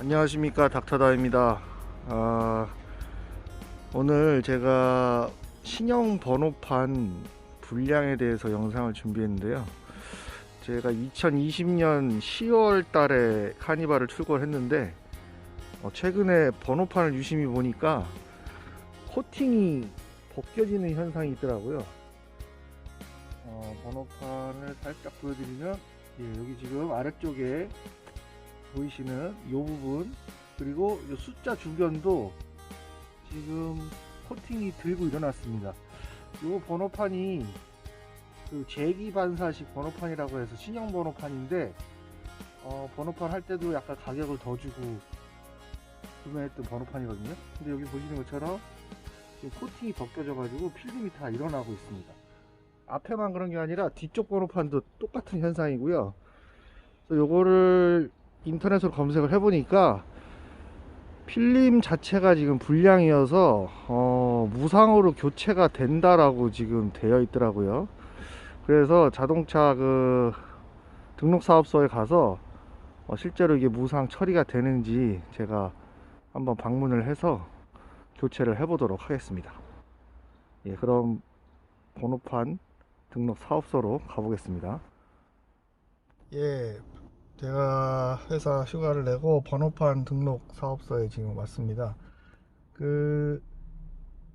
안녕하십니까 닥터다입니다. 아, 오늘 제가 신형 번호판 분량에 대해서 영상을 준비했는데요 제가 2020년 10월 달에 카니발을 출고했는데 어, 최근에 번호판을 유심히 보니까 코팅이 벗겨지는 현상이 있더라고요 어, 번호판을 살짝 보여드리면 예, 여기 지금 아래쪽에 보이시는 이 부분 그리고 이 숫자 주변도 지금 코팅이 들고 일어났습니다. 이 번호판이 그 제기 반사식 번호판이라고 해서 신형 번호판인데 어, 번호판 할 때도 약간 가격을 더 주고 구매했던 번호판이거든요. 근데 여기 보시는 것처럼 지금 코팅이 벗겨져 가지고 필름이 다 일어나고 있습니다. 앞에만 그런 게 아니라 뒤쪽 번호판도 똑같은 현상이고요. 요거를 인터넷으로 검색을 해보니까 필름 자체가 지금 불량이어서 어, 무상으로 교체가 된다라고 지금 되어 있더라고요. 그래서 자동차 그 등록 사업소에 가서 어, 실제로 이게 무상 처리가 되는지 제가 한번 방문을 해서 교체를 해 보도록 하겠습니다. 예, 그럼 번호판 등록 사업소로 가보겠습니다. 예, 제가 회사 휴가를 내고 번호판 등록 사업소에 지금 왔습니다. 그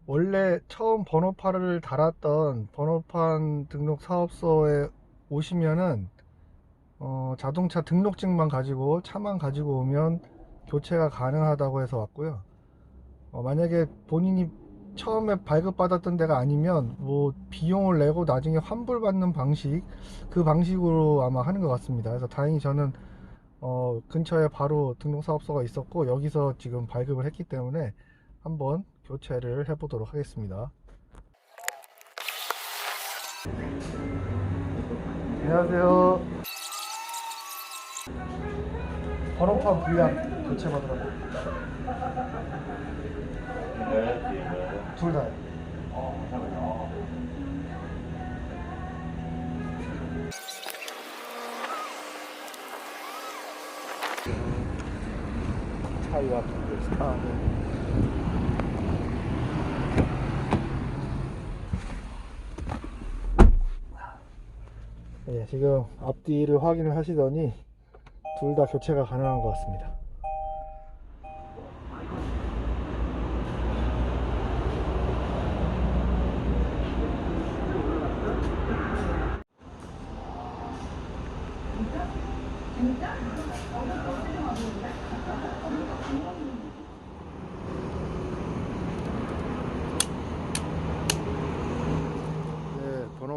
원래 처음 번호판을 달았던 번호판 등록 사업소에 오시면은 어, 자동차 등록증만 가지고 차만 가지고 오면 교체가 가능하다고 해서 왔고요. 어, 만약에 본인이 처음에 발급받았던 데가 아니면 뭐 비용을 내고 나중에 환불받는 방식 그 방식으로 아마 하는 것 같습니다. 그래서 다행히 저는 어, 근처에 바로 등록사업소가 있었고 여기서 지금 발급을 했기 때문에 한번 교체를 해보도록 하겠습니다. 안녕하세요. 번호판 불량 교체 받으라고. 둘 다요. 차이와 비교해서 네, 지금 앞뒤를 확인을 하시더니 둘 다 교체가 가능한 것 같습니다.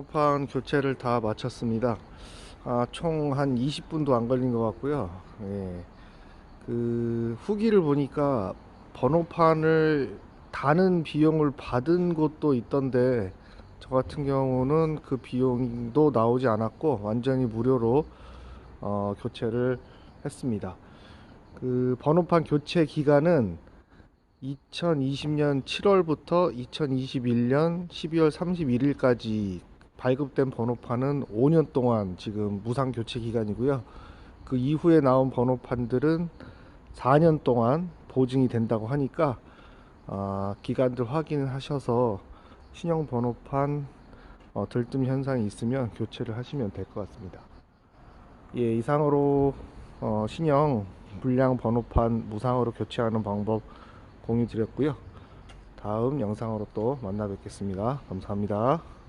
네, 번호판 교체를 다 마쳤습니다. 아, 총 한 20분도 안 걸린 것 같고요. 예, 그 후기를 보니까 번호판을 다는 비용을 받은 곳도 있던데 저 같은 경우는 그 비용도 나오지 않았고 완전히 무료로 어, 교체를 했습니다. 그 번호판 교체 기간은 2020년 7월부터 2021년 12월 31일까지 발급된 번호판은 5년 동안 지금 무상 교체 기간이고요. 그 이후에 나온 번호판들은 4년 동안 보증이 된다고 하니까 아, 기간들 확인하셔서 신형 번호판 어, 들뜸 현상이 있으면 교체를 하시면 될 것 같습니다. 예, 이상으로 어, 신형 불량 번호판 무상으로 교체하는 방법 공유 드렸고요. 다음 영상으로 또 만나 뵙겠습니다. 감사합니다.